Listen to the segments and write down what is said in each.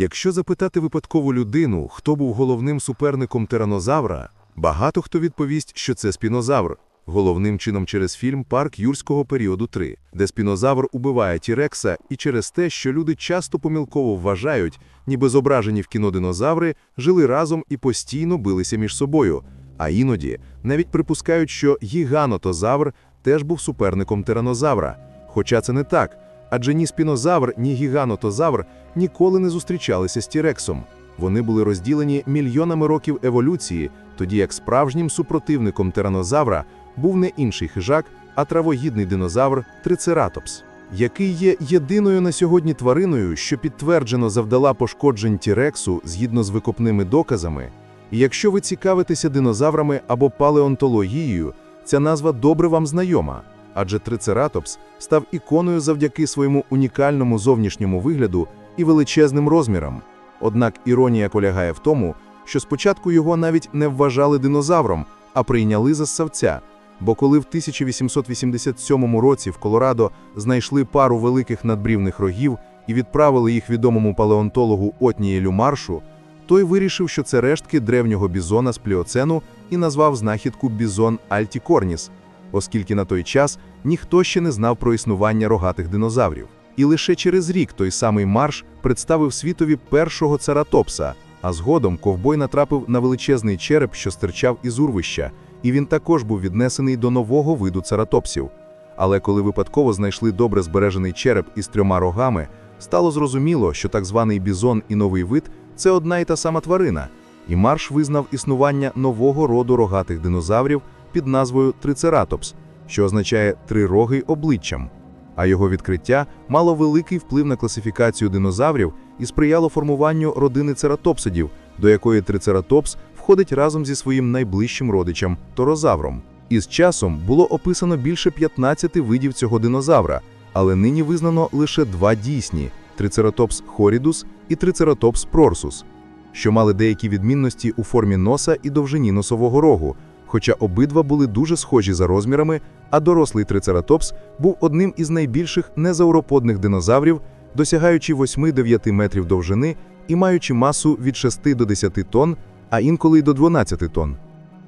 Якщо запитати випадкову людину, хто був головним суперником тиранозавра, багато хто відповість, що це спінозавр, головним чином через фільм «Парк юрського періоду 3», де спінозавр убиває Тірекса і через те, що люди часто помилково вважають, ніби зображені в кіно динозаври жили разом і постійно билися між собою, а іноді навіть припускають, що гіганотозавр теж був суперником тиранозавра. Хоча це не так, адже ні спінозавр, ні гіганотозавр ніколи не зустрічалися з Тірексом. Вони були розділені мільйонами років еволюції, тоді як справжнім супротивником тиранозавра був не інший хижак, а травоїдний динозавр Трицератопс, який є єдиною на сьогодні твариною, що підтверджено завдала пошкоджень Тірексу згідно з викопними доказами. І якщо ви цікавитеся динозаврами або палеонтологією, ця назва добре вам знайома, адже Трицератопс став іконою завдяки своєму унікальному зовнішньому вигляду і величезним розмірам. Однак іронія полягає в тому, що спочатку його навіть не вважали динозавром, а прийняли за ссавця. Бо коли в 1887 році в Колорадо знайшли пару великих надбрівних рогів і відправили їх відомому палеонтологу Отнієлю Маршу, той вирішив, що це рештки древнього бізона з пліоцену і назвав знахідку бізон Альтікорніс, оскільки на той час ніхто ще не знав про існування рогатих динозаврів. І лише через рік той самий марш представив світові першого цератопса, а згодом ковбой натрапив на величезний череп, що стирчав із урвища, і він також був віднесений до нового виду цератопсів. Але коли випадково знайшли добре збережений череп із трьома рогами, стало зрозуміло, що так званий бізон і новий вид це одна і та сама тварина, і марш визнав існування нового роду рогатих динозаврів під назвою Трицератопс, що означає трирогий обличчям. А його відкриття мало великий вплив на класифікацію динозаврів і сприяло формуванню родини цератопсидів, до якої трицератопс входить разом зі своїм найближчим родичем торозавром. Із часом було описано більше 15 видів цього динозавра, але нині визнано лише два дійсні трицератопс хорідус і трицератопс прорсус, що мали деякі відмінності у формі носа і довжині носового рогу, хоча обидва були дуже схожі за розмірами, а дорослий трицератопс був одним із найбільших незауроподних динозаврів, досягаючи 8-9 метрів довжини і маючи масу від 6 до 10 тонн, а інколи й до 12 тонн.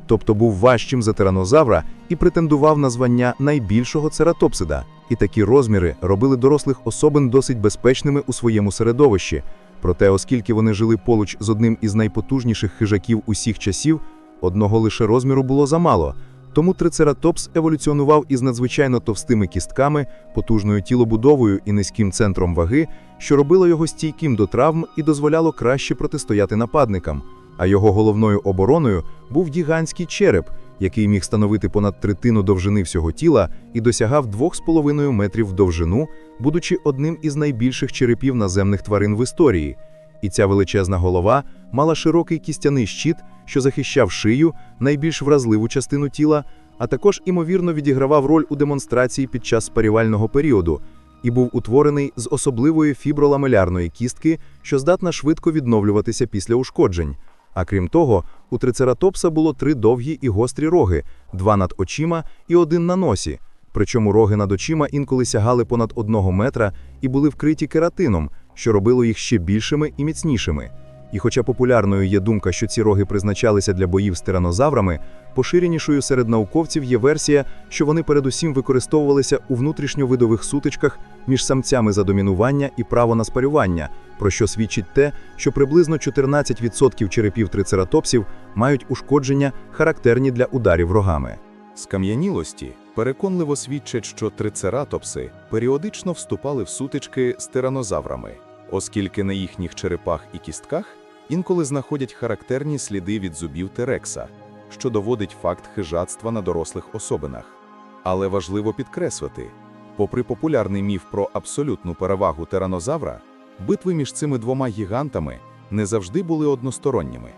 Тобто був важчим за тиранозавра і претендував на звання найбільшого цератопсида. І такі розміри робили дорослих особин досить безпечними у своєму середовищі. Проте, оскільки вони жили поруч з одним із найпотужніших хижаків усіх часів, одного лише розміру було замало. Тому трицератопс еволюціонував із надзвичайно товстими кістками, потужною тілобудовою і низьким центром ваги, що робило його стійким до травм і дозволяло краще протистояти нападникам. А його головною обороною був гігантський череп, який міг становити понад третину довжини всього тіла і досягав 2,5 метрів в довжину, будучи одним із найбільших черепів наземних тварин в історії. І ця величезна голова мала широкий кістяний щит, що захищав шию, найбільш вразливу частину тіла, а також імовірно відігравав роль у демонстрації під час спарювального періоду, і був утворений з особливої фіброламелярної кістки, що здатна швидко відновлюватися після ушкоджень. А крім того, у трицератопса було три довгі і гострі роги, два над очима і один на носі. Причому роги над очима інколи сягали понад одного метра і були вкриті кератином, що робило їх ще більшими і міцнішими. І хоча популярною є думка, що ці роги призначалися для боїв з тиранозаврами, поширенішою серед науковців є версія, що вони передусім використовувалися у внутрішньовидових сутичках між самцями за домінування і право на спарювання, про що свідчить те, що приблизно 14% черепів трицератопсів мають ушкодження, характерні для ударів рогами. Скам'янілості переконливо свідчать, що трицератопси періодично вступали в сутички з тиранозаврами, оскільки на їхніх черепах і кістках інколи знаходять характерні сліди від зубів терекса, що доводить факт хижацтва на дорослих особинах. Але важливо підкреслити, попри популярний міф про абсолютну перевагу тиранозавра, битви між цими двома гігантами не завжди були односторонніми.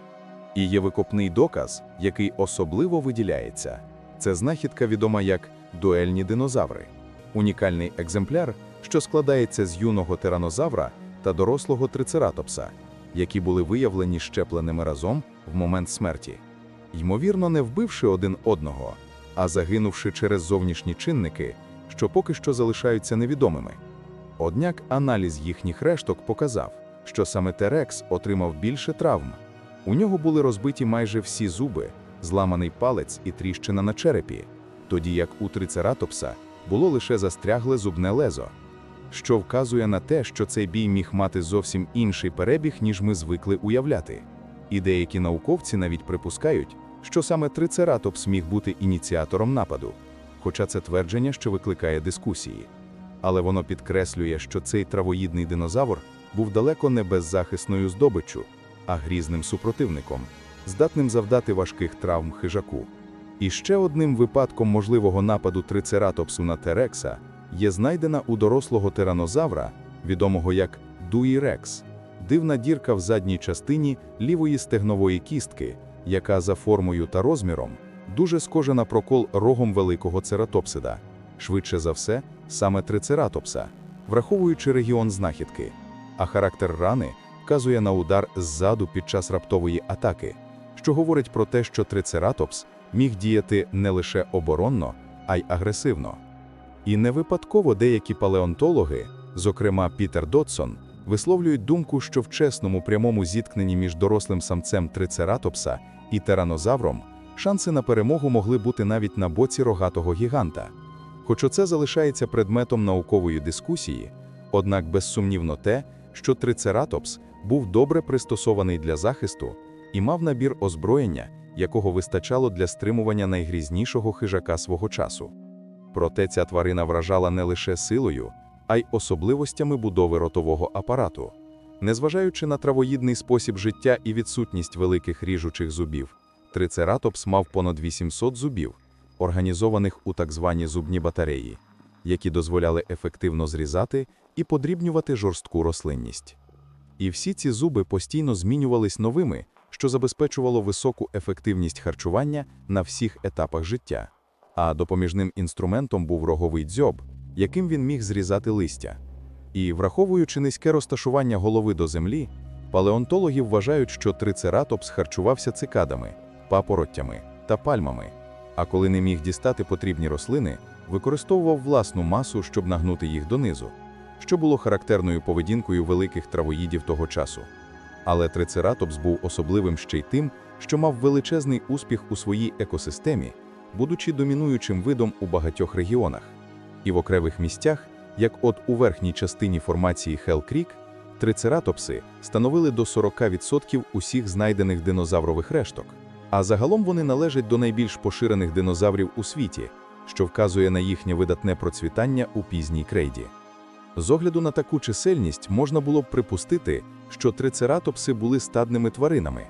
І є викопний доказ, який особливо виділяється. Це знахідка відома як дуельні динозаври, унікальний екземпляр, що складається з юного тиранозавра та дорослого трицератопса, які були виявлені щепленими разом в момент смерті, ймовірно, не вбивши один одного, а загинувши через зовнішні чинники, що поки що залишаються невідомими. Однак аналіз їхніх решток показав, що саме Терекс отримав більше травм. У нього були розбиті майже всі зуби, зламаний палець і тріщина на черепі, тоді як у трицератопса було лише застрягле зубне лезо, що вказує на те, що цей бій міг мати зовсім інший перебіг, ніж ми звикли уявляти. І деякі науковці навіть припускають, що саме трицератопс міг бути ініціатором нападу, хоча це твердження, що викликає дискусії. Але воно підкреслює, що цей травоїдний динозавр був далеко не беззахисною здобиччю, а грізним супротивником, здатним завдати важких травм хижаку. І ще одним випадком можливого нападу трицератопсу на Терекса є знайдена у дорослого тиранозавра, відомого як дуїрекс, дивна дірка в задній частині лівої стегнової кістки, яка за формою та розміром дуже схожа на прокол рогом великого цератопсида, швидше за все, саме трицератопса, враховуючи регіон знахідки. А характер рани вказує на удар ззаду під час раптової атаки, що говорить про те, що трицератопс міг діяти не лише оборонно, а й агресивно. І не випадково деякі палеонтологи, зокрема Пітер Дотсон, висловлюють думку, що в чесному прямому зіткненні між дорослим самцем трицератопса і тиранозавром шанси на перемогу могли бути навіть на боці рогатого гіганта. Хоч оце залишається предметом наукової дискусії, однак безсумнівно те, що трицератопс був добре пристосований для захисту і мав набір озброєння, якого вистачало для стримування найгрізнішого хижака свого часу. Проте ця тварина вражала не лише силою, а й особливостями будови ротового апарату. Незважаючи на травоїдний спосіб життя і відсутність великих ріжучих зубів, трицератопс мав понад 800 зубів, організованих у так звані зубні батареї, які дозволяли ефективно зрізати і подрібнювати жорстку рослинність. І всі ці зуби постійно змінювались новими, що забезпечувало високу ефективність харчування на всіх етапах життя. А допоміжним інструментом був роговий дзьоб, яким він міг зрізати листя. І, враховуючи низьке розташування голови до землі, палеонтологи вважають, що трицератопс харчувався цикадами, папороттями та пальмами, а коли не міг дістати потрібні рослини, використовував власну масу, щоб нагнути їх донизу, що було характерною поведінкою великих травоїдів того часу. Але трицератопс був особливим ще й тим, що мав величезний успіх у своїй екосистемі, будучи домінуючим видом у багатьох регіонах. І в окремих місцях, як от у верхній частині формації Хелл-Крік, трицератопси становили до 40% усіх знайдених динозаврових решток. А загалом вони належать до найбільш поширених динозаврів у світі, що вказує на їхнє видатне процвітання у пізній крейді. З огляду на таку чисельність можна було б припустити, що трицератопси були стадними тваринами,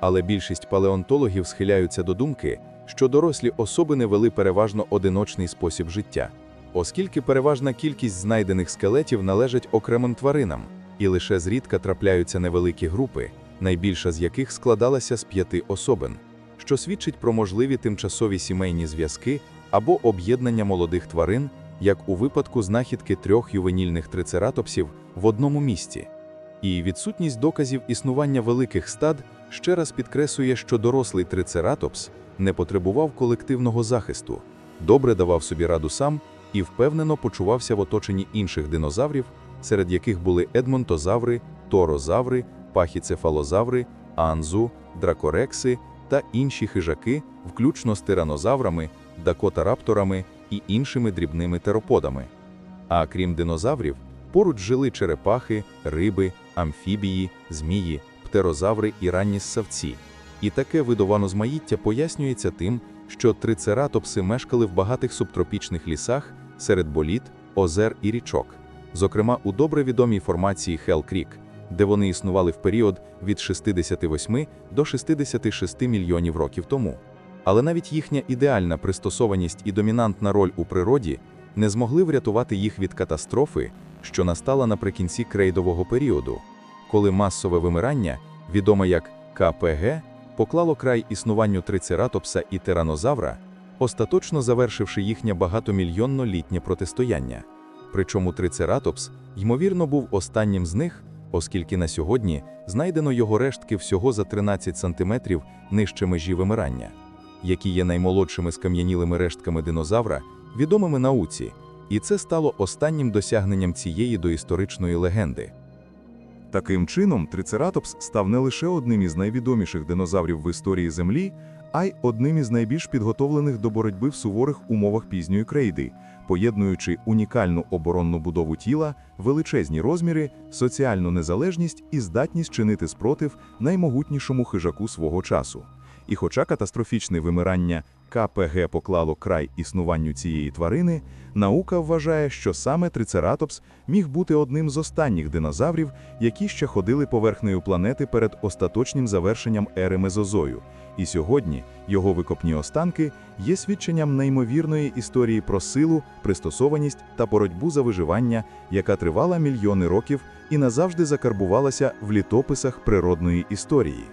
але більшість палеонтологів схиляються до думки, що дорослі особини вели переважно одиночний спосіб життя, оскільки переважна кількість знайдених скелетів належать окремим тваринам, і лише зрідка трапляються невеликі групи, найбільша з яких складалася з п'яти особин, що свідчить про можливі тимчасові сімейні зв'язки або об'єднання молодих тварин, як у випадку знахідки трьох ювенільних трицератопсів в одному місці. І відсутність доказів існування великих стад ще раз підкреслює, що дорослий трицератопс не потребував колективного захисту, добре давав собі раду сам і впевнено почувався в оточенні інших динозаврів, серед яких були едмонтозаври, торозаври, пахіцефалозаври, анзу, дракорекси та інші хижаки, включно з тиранозаврами, дакотарапторами і іншими дрібними тероподами. А крім динозаврів, поруч жили черепахи, риби, амфібії, змії, птерозаври і ранні ссавці. І таке видованозмаїття пояснюється тим, що трицератопси мешкали в багатих субтропічних лісах серед боліт, озер і річок, зокрема у добре відомій формації Хелл-Крік, де вони існували в період від 68 до 66 мільйонів років тому. Але навіть їхня ідеальна пристосованість і домінантна роль у природі не змогли врятувати їх від катастрофи, що настала наприкінці крейдового періоду, коли масове вимирання, відоме як КПГ, поклало край існуванню трицератопса і тиранозавра, остаточно завершивши їхнє багатомільйонно літнє протистояння. Причому трицератопс, ймовірно, був останнім з них, оскільки на сьогодні знайдено його рештки всього за 13 сантиметрів нижче межі вимирання, які є наймолодшими скам'янілими рештками динозавра, відомими науці, і це стало останнім досягненням цієї доісторичної легенди. Таким чином, трицератопс став не лише одним із найвідоміших динозаврів в історії Землі, а й одним із найбільш підготовлених до боротьби в суворих умовах пізньої крейди, поєднуючи унікальну оборонну будову тіла, величезні розміри, соціальну незалежність і здатність чинити спротив наймогутнішому хижаку свого часу. І хоча катастрофічне вимирання КПГ поклало край існуванню цієї тварини, наука вважає, що саме трицератопс міг бути одним з останніх динозаврів, які ще ходили поверхнею планети перед остаточним завершенням ери Мезозою. І сьогодні його викопні останки є свідченням неймовірної історії про силу, пристосованість та боротьбу за виживання, яка тривала мільйони років і назавжди закарбувалася в літописах природної історії.